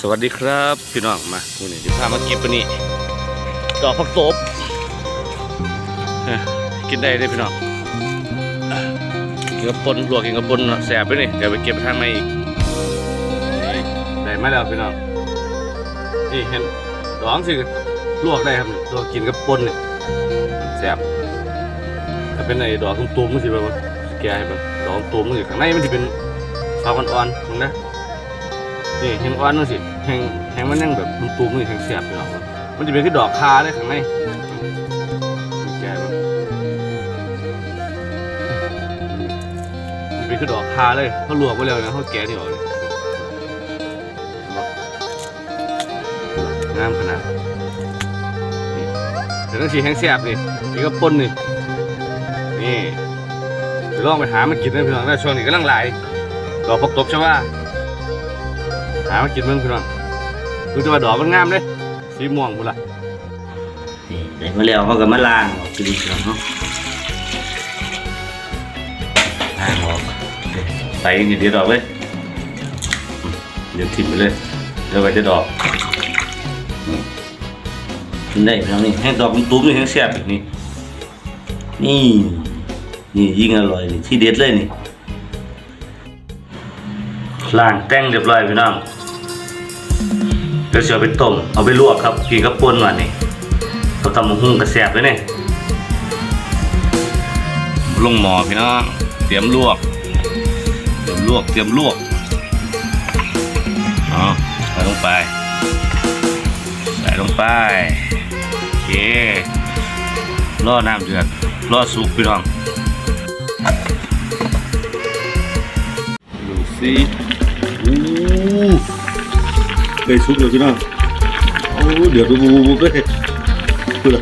สวัสดีครับพี่น้องมาวันนี้จะพามาเกินปะนี่ดอกผักตบกินได้เลยพี่น้องกินกับปนลวกกินกับปนแสบไปนี่เดี๋ยวไปเก็บทางในอีกนี่ได้มาแล้วพี่น้องนี่เห็นดอกสิลวกได้ครับนี่ลวกกินกับปนนี่แสบถ้าเป็นไอ้ดอกตุ้มๆมันสิแบบว่าแกให้มันดอกตุ้มมันสิข้างในมันจะเป็นฟ้าอ่อนๆมึงนะ นี่แหงอ่อนนั่นสิแหงแหงมันยังแบบมันตูมนี่แหงเสียบอยู่หรอกมันจะเป็นที่ดอกคาเลยข้างในแกะมันมันเป็นคือดอกคาเลยเขาลวกไว้แล้วนะเขาแกะนี่ออกเลยงามขนาดแต่นั่นสีแหงเสียบนี่นี่ก็ปนนี่นี่ไปลองไปหามากินนะพี่น้องนะช่วงนี้กำลังไหลายดอกพกตบใช่ป่ะ หามากินเมืองพี่น้องดูจะว่าดอกมันงามเลยสีม่วงพุ่นละนี่ได้มาแล้วเขาก็มาล้างออกดีๆเนาะล้างออกใส่อย่างเดียวดอกเลยเดี๋ยวทิ้งไปเลยเดี๋ยวไปจะดอกกินได้พี่น้องนี่ให้ดอกมันตุ้มนี่ให้แซ่บแบบนี้นี่นี่ยิ่งอร่อยนี่ที่เด็ดเลยนี่ล้างแต่งเรียบร้อยพี่น้อง เดี๋ยวจะเอาไปต้ม เอาไปลวกครับ กินกับป่นวันนี่เขาทำมะฮุ่งกระแซบเลยเนี่ยลงหมอพี่น้อง เตรียมลวก เตรียมลวก เตรียมลวกเอาใส่ลงไป ใส่ลงไปโอเครอน้ำเดือดรอสุกพี่น้องดูสิอู้ ยสุกเลยพี่น้องโอ้เดือดบุบบุบบุบเลยเพื่อ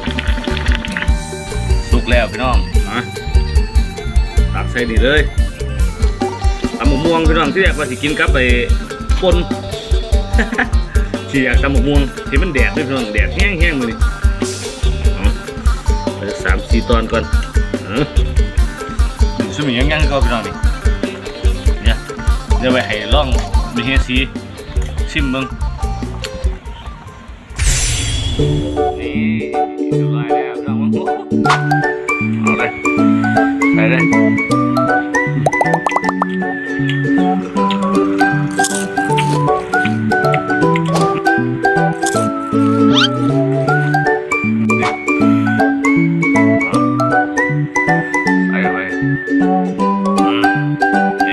สุกแล้วพี่น้องมาตักใส่นี่เลยตำหมกม่วงพี่น้องที่แรกว่าสิกินกับไปปนที่อยากตำหมกม่วงที่มันแดดด้วยพี่น้องแดดแห้งๆมือนี่เอาไปสามสี่ตอนก่อนอออยู่สมัยยังยังก็พี่น้องนี่เนี่ยเดี๋ยวไปให้ลองมีเฮซีชิมเบิ่ง นี่เรียบร้อยแล้วพี่น้องเอาเลยไปเลยไปไปอืม